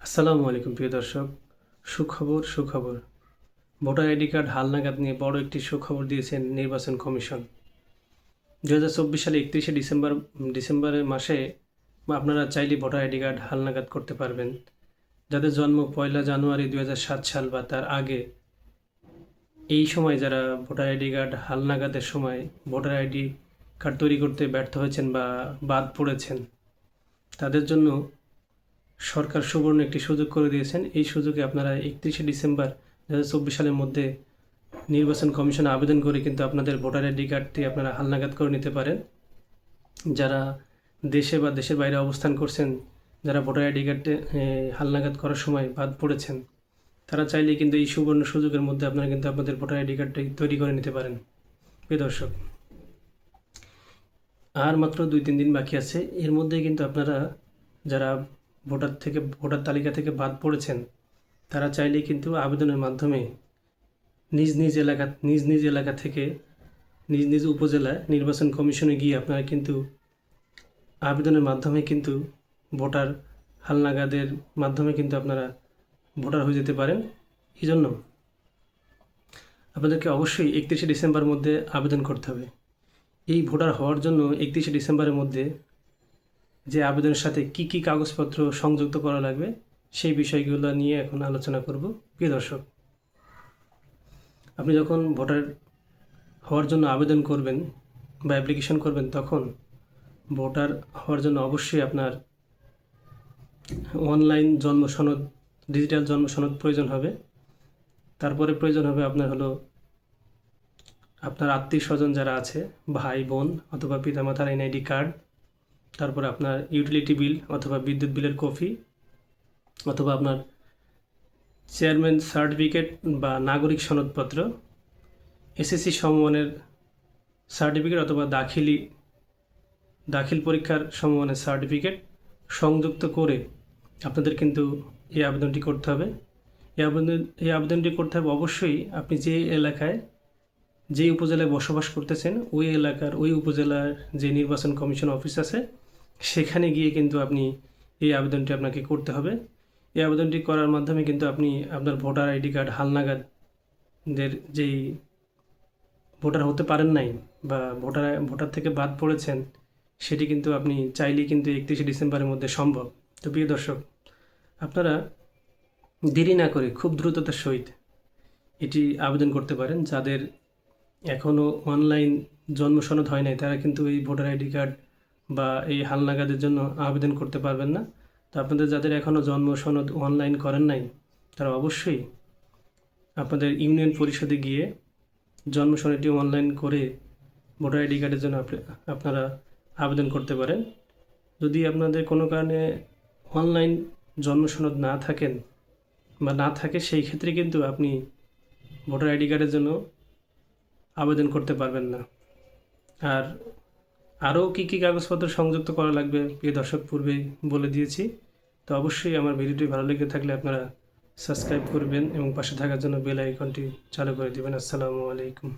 আসসালামু আলাইকুম, প্রিয় দর্শক। সুখবর সুখবর। ভোটার আইডি কার্ড হালনাগাদ নিয়ে বড় একটি সুখবর দিয়েছেন নির্বাচন কমিশন। দু হাজার চব্বিশ সালে একত্রিশে ডিসেম্বর ডিসেম্বরের মাসে আপনারা চাইলে ভোটার আইডি কার্ড হালনাগাদ করতে পারবেন। যাদের জন্ম পয়লা জানুয়ারি দু সাত সাল বা তার আগে। এই সময় যারা ভোটার আইডি কার্ড হালনাগাদের সময় ভোটার আইডি কার্ড তৈরি করতে ব্যর্থ হয়েছেন বা বাদ পড়েছেন, তাদের জন্য সরকার সুবর্ণ একটি সুযোগ করে দিয়েছেন। এই সুযোগে আপনারা একত্রিশে ডিসেম্বর দু হাজার চব্বিশ সালের মধ্যে নির্বাচন কমিশনে আবেদন করে কিন্তু আপনাদের ভোটার আইডি কার্ডটি আপনারা হালনাগাদ করে নিতে পারেন। যারা দেশে বা দেশের বাইরে অবস্থান করছেন, যারা ভোটার আইডি কার্ডে হালনাগাদ করার সময় বাদ পড়েছেন, তারা চাইলে কিন্তু এই সুবর্ণ সুযোগের মধ্যে আপনারা কিন্তু আপনাদের ভোটার আইডি কার্ডটি তৈরি করে নিতে পারেন। প্রিয় দর্শক, আর মাত্র দুই তিন দিন বাকি আছে। এর মধ্যে কিন্তু আপনারা যারা ভোটার থেকে, ভোটার তালিকা থেকে বাদ পড়েছেন, তারা চাইলেই কিন্তু আবেদনের মাধ্যমে নিজ নিজ এলাকা, নিজ নিজ এলাকা থেকে, নিজ নিজ উপজেলায় নির্বাচন কমিশনে গিয়ে আপনারা কিন্তু আবেদনের মাধ্যমে কিন্তু ভোটার হালনাগাদের মাধ্যমে কিন্তু আপনারা ভোটার হয়ে যেতে পারেন। এই জন্য আপনাদেরকে অবশ্যই একত্রিশে ডিসেম্বরের মধ্যে আবেদন করতে হবে। এই ভোটার হওয়ার জন্য একত্রিশে ডিসেম্বরের মধ্যে যে আবেদনের সাথে কি কি কাগজপত্র সংযুক্ত করা লাগবে, সেই বিষয়গুলো নিয়ে এখন আলোচনা করব। প্রিয় দর্শক, আপনি যখন ভোটার হওয়ার জন্য আবেদন করবেন বা অ্যাপ্লিকেশন করবেন, তখন ভোটার হওয়ার জন্য অবশ্যই আপনার অনলাইন জন্ম সনদ ডিজিটাল জন্ম সনদ প্রয়োজন হবে। তারপরে প্রয়োজন হবে আপনার হলো আপনার আত্মীয় স্বজন যারা আছে, ভাই, বোন অথবা পিতামাতার এনআইডি কার্ড তারপরে আপনার ইউটিলিটি বিল অথবা বিদ্যুৎ বিলের কপি, অথবা আপনার চেয়ারম্যান সার্টিফিকেট বা নাগরিক সনদপত্র এসএসসি সমমানের সার্টিফিকেট অথবা দাখিলি, দাখিল পরীক্ষার সমমানের সার্টিফিকেট সংযুক্ত করে আপনাদের কিন্তু এই আবেদনটি করতে হবে। এই আবেদন, এই আবেদনটি করতে হবে অবশ্যই আপনি যে এলাকায়, যে উপজেলায় বসবাস করতেছেন, ওই এলাকার, ওই উপজেলার যে নির্বাচন কমিশন অফিস আছে সেখানে গিয়ে কিন্তু আপনি এই আবেদনটি আপনাকে করতে হবে। এই আবেদনটি করার মাধ্যমে কিন্তু আপনি আপনার ভোটার আইডি কার্ড, হালনাগাদের যেই ভোটার হতে পারেন নাই বা ভোটার ভোটার থেকে বাদ পড়েছেন, সেটি কিন্তু আপনি চাইলেই কিন্তু একত্রিশে ডিসেম্বরের মধ্যে সম্ভব। তো প্রিয় দর্শক, আপনারা দেরি না করে খুব দ্রুততার সহিত এটি আবেদন করতে পারেন। যাদের এখনও অনলাইন জন্ম সনদ হয় নাই, তারা কিন্তু এই ভোটার আইডি কার্ড বা এই হালনাগাদের জন্য আবেদন করতে পারবেন না। তো আপনাদের যাদের এখনও জন্ম সনদ অনলাইন করেন নাই, তারা অবশ্যই আপনাদের ইউনিয়ন পরিষদে গিয়ে জন্ম সনদটি অনলাইন করে ভোটার আইডি কার্ডের জন্য আপনারা আবেদন করতে পারেন। যদি আপনাদের কোনো কারণে অনলাইন জন্ম সনদ না থাকেন বা না থাকে, সেই ক্ষেত্রে কিন্তু আপনি ভোটার আইডি কার্ডের জন্য আবেদন করতে পারবেন না। আর আরও কী কী কাগজপত্র সংযুক্ত করা লাগবে প্রিয় দর্শক পূর্বে বলে দিয়েছি। তো অবশ্যই আমার ভিডিওটি ভালো লেগে থাকলে আপনারা সাবস্ক্রাইব করবেন এবং পাশে থাকার জন্য বেল আইকনটি চালু করে দেবেন। আসসালামু আলাইকুম।